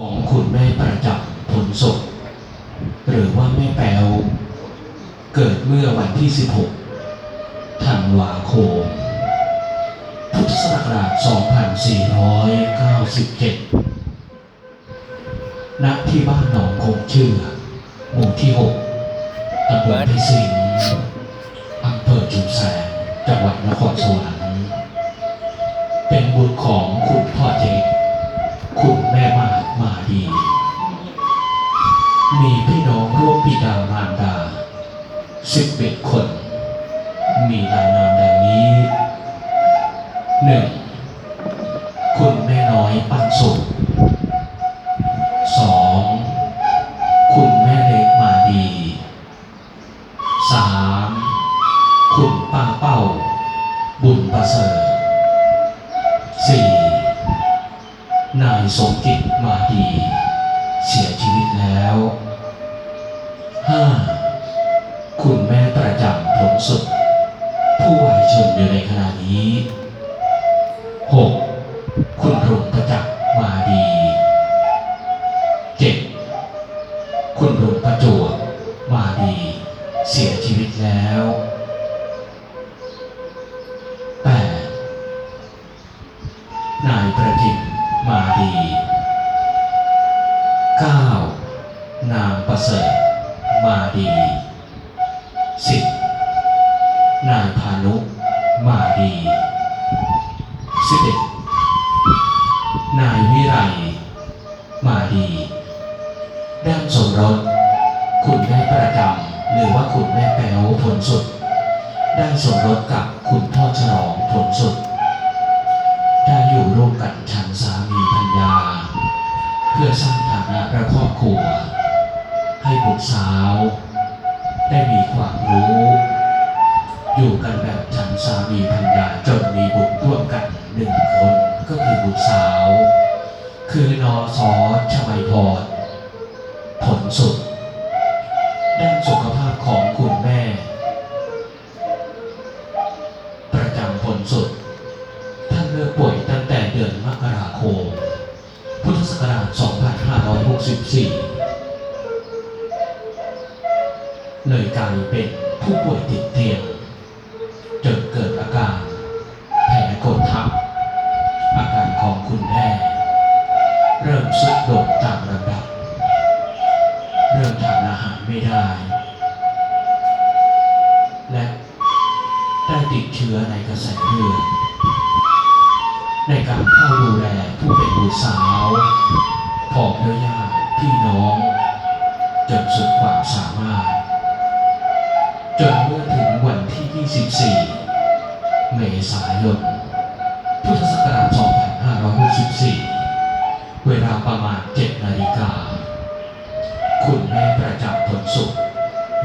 ของคุณแม่ประจักษ์ผลศพหรือว่าแม่แปวเกิดเมื่อวันที่ 16 ธันวาคม พุทธศักราช 2497 ณ ที่บ้านหนองคงเชื่อ หมู่ที่ 6ตำบลพิสิงอำเภอจุมแสงจังหวัดนครสวรรค์ เป็นบุตรของคุณ มีพี่น้องร่วมบิดามารดาสิบเอ็ดคน มีรายนามดังนี้หนึ่งคุณแม่น้อยปันสุขสองคุณแม่เล็กมาดีสามคุณป้าเป้า บุญประเสริฐสี่นายสมจิตมาดี เสียชีวิตแล้ว 5. คุณแม่ประจำผลสุด ผู้วายชนอยู่ในขณะนี้ 6. คุณรุ่งประจักษ์มาดี 7. คุณรุ่งประจวบมาดี เสียชีวิตแล้ว 8. นายประจิตมาดี ประเสริฐมาดี 10. นายพานุมาดี 11. นายวิไลมาดีด้านสมรสคุณแม่ประจำหรือว่าคุณแม่แป๋วผลสุด ได้สมรสกับคุณพ่อฉลองผลสุด ได้อยู่ร่วมกันฉันสามีภรรยา เพื่อสร้างฐานะและครอบครัว ให้บุตรสาว ได้มีความรู้ อยู่กันแบบฉันสามีภรรยาจนมีบุตรร่วมกันหนึ่งคนก็คือบุตรสาว คือนอสอชมัยพรผลสุด ด้านสุขภาพของคุณแม่ ประจำผลสุด ท่านเลิกป่วยตั้งแต่เดือนมกราคม พุทธศักราช 2564 เลยกลายเป็นผู้ป่วยติดเตียงจนเกิดอาการแผลกดทับ อาการของคุณแม่เริ่มสุดลงตามลำดับ เริ่มทานอาหารไม่ได้ และได้ติดเชื้อในกระแสเลือดในการเข้าดูแลผู้เป็นบุตรสาวผอมด้วยญาติพี่น้อง จนสุดความสามารถ จนเมื่อถึงวันที่ 24 เมษายน พุทธศักราช 2564 เวลาประมาณ 7 นาฬิกา คุณแม่ประจับผลสุข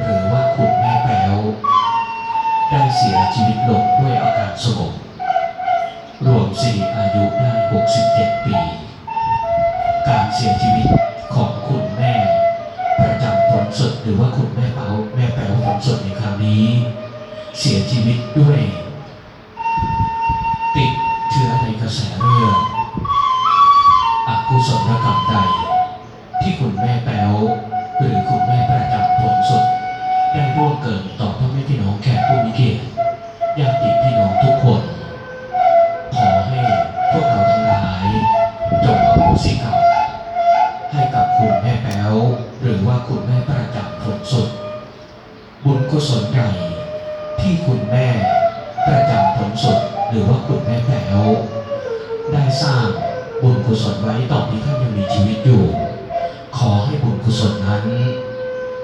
หรือว่าคุณแม่แป๋วได้เสียชีวิตลง เสียชีวิตด้วย ติดเชื้อในกระแสเลือดอกุศลกรรมใด ที่คุณแม่แป๋วหรือคุณแม่ประจำผลสดได้ร่วงเกินต่อพ่อแม่พี่น้องแขกผู้มีเกียรติญาติพี่น้องทุกคน ขอให้พวกเราทั้งหลายจงอโหสิกรรมให้กับคุณแม่แป๋วหรือว่าคุณแม่ประจักษ์ผลสดบุญกุศลใหญ่ที่ คุณแม่ประจักษ์ผลสุดหรือว่าคุณแม่แป๋วได้สร้างบุญกุศลไว้ตอนที่ท่านยังมีชีวิตอยู่ ขอให้บุญกุศลนั้น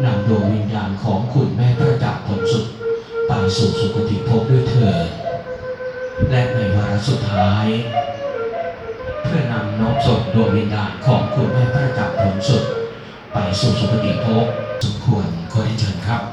นำดวงวิญญาณของคุณแม่ประจักษ์ผลสุดไปสู่สุคติภพด้วยเถิดและในวาระสุดท้าย เพื่อนำน้อมส่งดวงวิญญาณของคุณแม่พระจักรผลสุดไปสู่สุคติภพสมควรขอได้เชิญครับ